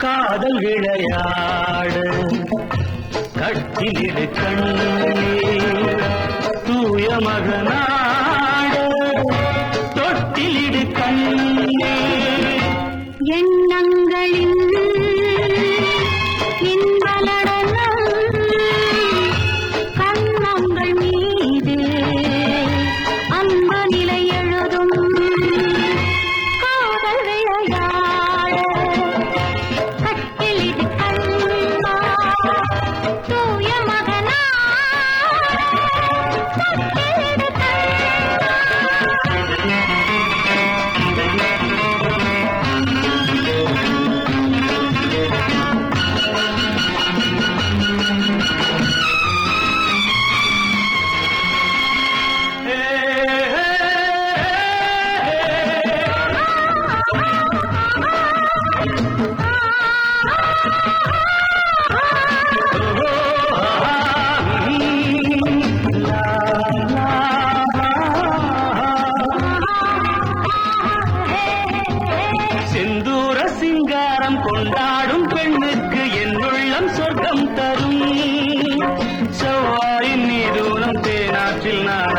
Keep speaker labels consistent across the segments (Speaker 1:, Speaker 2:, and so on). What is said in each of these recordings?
Speaker 1: காதல் விளையாடு. கட்டிலிடு
Speaker 2: கண்ணே தூய
Speaker 1: மகனாடு.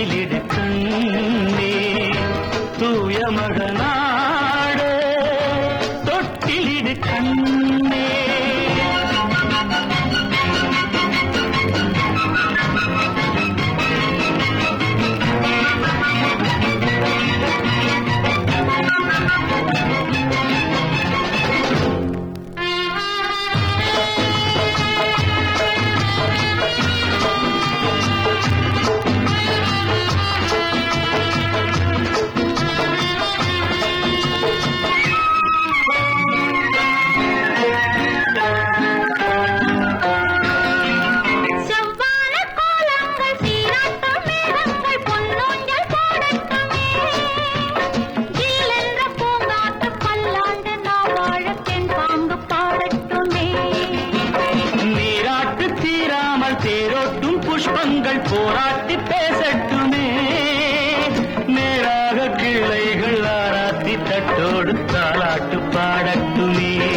Speaker 1: கோயிலிட பேசட்டும் புஷ்பங்கள் போராட்டி பேசட்டுமே. நேராக கிளைகள் ஆராத்தி தட்டோடு தாளாட்டு பாடட்டுமே.